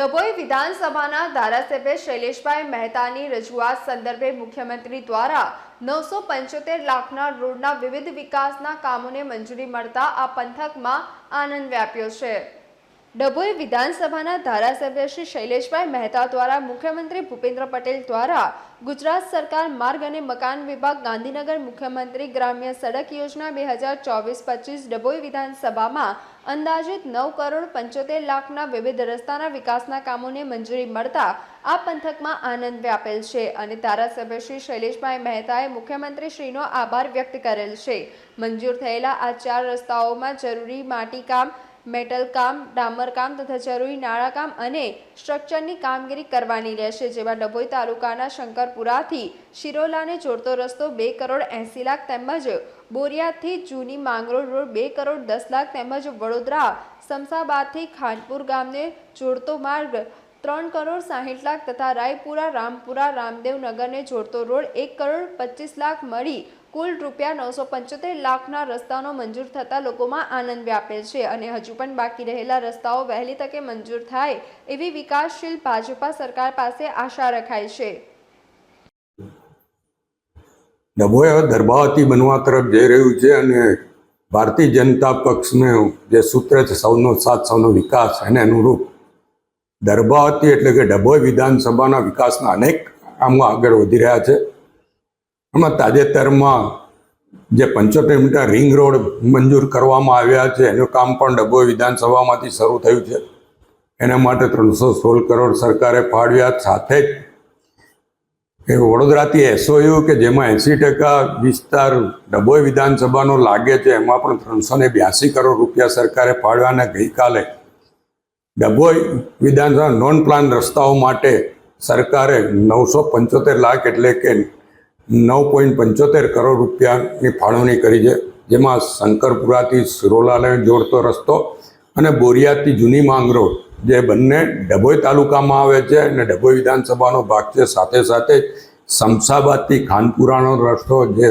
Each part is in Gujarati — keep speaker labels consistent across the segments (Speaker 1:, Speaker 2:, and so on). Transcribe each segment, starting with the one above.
Speaker 1: ડભોઈ વિધાનસભાના ધારાસભ્ય શૈલેષભાઈ મહેતાની રજૂઆત સંદર્ભે મુખ્યમંત્રી દ્વારા નવસો પંચોતેર લાખના રોડના વિવિધ વિકાસના કામોને મંજૂરી મળતા આ પંથકમાં આનંદ વ્યાપ્યો છે. ડભોઈ વિધાનસભાના ધારાસભ્ય શ્રી શૈલેષભાઈ મહેતા દ્વારા મુખ્યમંત્રી ભૂપેન્દ્ર પટેલ દ્વારા ગુજરાત સરકાર માર્ગ અને મકાન વિભાગ ગાંધીનગર મુખ્યમંત્રી ગ્રામ્ય સડક યોજના બે હજાર ચોવીસ પચીસ ડભોઈ વિધાનસભામાં અંદાજિત નવ કરોડ પંચોતેર લાખના વિવિધ રસ્તાના વિકાસના કામોને મંજૂરી મળતા આ પંથકમાં આનંદ વ્યાપેલ છે અને ધારાસભ્ય શ્રી શૈલેષભાઈ મહેતાએ મુખ્યમંત્રી શ્રીનો આભાર વ્યક્ત કરેલ છે. મંજૂર થયેલા આ ચાર રસ્તાઓમાં જરૂરી માટીકામ મેટલ કામ, ડામર કામ તથા જરૂરી નાણાકામ અને સ્ટ્રક્ચરની કામગીરી કરવાની રહેશે, જેમાં ડભોઈ તાલુકાના શંકરપુરાથી શિરોલાને જોડતો રસ્તો બે કરોડ એંસી લાખ તેમજ બોરિયાથી જૂની માંગરોળ રોડ બે કરોડ દસ લાખ તેમજ વડોદરા સમસાબાદથી ખાનપુર ગામને જોડતો માર્ગ ત્રણ કરોડ સાહીઠ લાખ તથા રાયપુરા, રામપુરા, રામદેવનગરને જોડતો રોડ એક કરોડ પચીસ લાખ મળી કુલ રૂપિયા નવસો પંચોતેર લાખના રસ્તાનો મંજૂર થતાં લોકોમાં આનંદ વ્યાપેલ છે અને હજુ પણ બાકી રહેલા રસ્તાઓ વહેલી તકે મંજૂર થાય એવી વિકાસશીલ ભાજપા સરકાર પાસે આશા રખાય છે.
Speaker 2: ડભોઈ હવે દરબાવતી બનવા તરફ જઈ રહ્યું છે અને ભારતીય જનતા પક્ષને જે સૂત્ર છે, સૌનો સાથ, સૌનો વિકાસ એને અનુરૂપ દરબાવતી એટલે કે ડભોઈ વિધાનસભાના વિકાસના અનેક કામો આગળ વધી રહ્યા છે. આમાં તાજેતરમાં જે પંચોતેર મીટર રિંગ રોડ મંજૂર કરવામાં આવ્યા છે, એનું કામ પણ ડભોઈ વિધાનસભામાંથી શરૂ થયું છે. એના માટે ત્રણસો સોળ કરોડ સરકારે ફાળવ્યા. સાથે જ એ વડોદરાથી એસઓયુ કે જેમાં એંસી ટકા વિસ્તાર ડભોઈ વિધાનસભાનો લાગે છે, એમાં પણ ત્રણસો ને બ્યાસી કરોડ રૂપિયા સરકારે ફાળવ્યાને ગઈકાલે ડભોઈ વિધાનસભા નોન પ્લાન રસ્તાઓ માટે સરકારે નવસો પંચોતેર લાખ એટલે કે નવ પોઈન્ટ પંચોતેર કરોડ રૂપિયાની ફાળવણી કરી છે. જેમાં શંકરપુરાથી સિરોલાને જોડતો રસ્તો અને બોરિયાથી જૂની માંગરોળ જે બંને ડભોઈ તાલુકામાં આવે છે અને ડભોઈ વિધાનસભાનો ભાગ છે. સાથે સાથે શમશાબાદથી ખાનપુરાનો રસ્તો, જે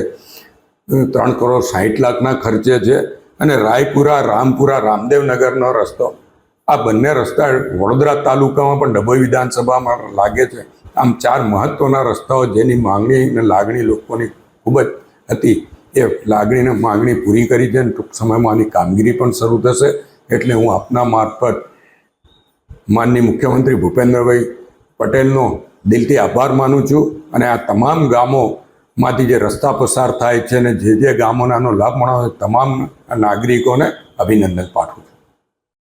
Speaker 2: ત્રણ કરોડ સાહીઠ લાખના ખર્ચે છે. અને રાયપુરા, રામપુરા, રામદેવનગરનો રસ્તો આ બંને રસ્તા વડોદરા તાલુકામાં પણ ડભોઈ વિધાનસભામાં લાગે છે. આમ ચાર મહત્ત્વના રસ્તાઓ જેની માંગણી અને લાગણી લોકોની ખૂબ જ હતી. એ લાગણીને માંગણી પૂરી કરી છે અને ટૂંક સમયમાં આની કામગીરી પણ શરૂ થશે. એટલે હું આપના મારફત માનની મુખ્યમંત્રી ભૂપેન્દ્રભાઈ પટેલનો દિલથી આભાર માનું છું અને આ તમામ ગામોમાંથી જે રસ્તા પસાર થાય છે અને જે જે ગામોને લાભ મળવાનો તમામ નાગરિકોને અભિનંદન પાઠવું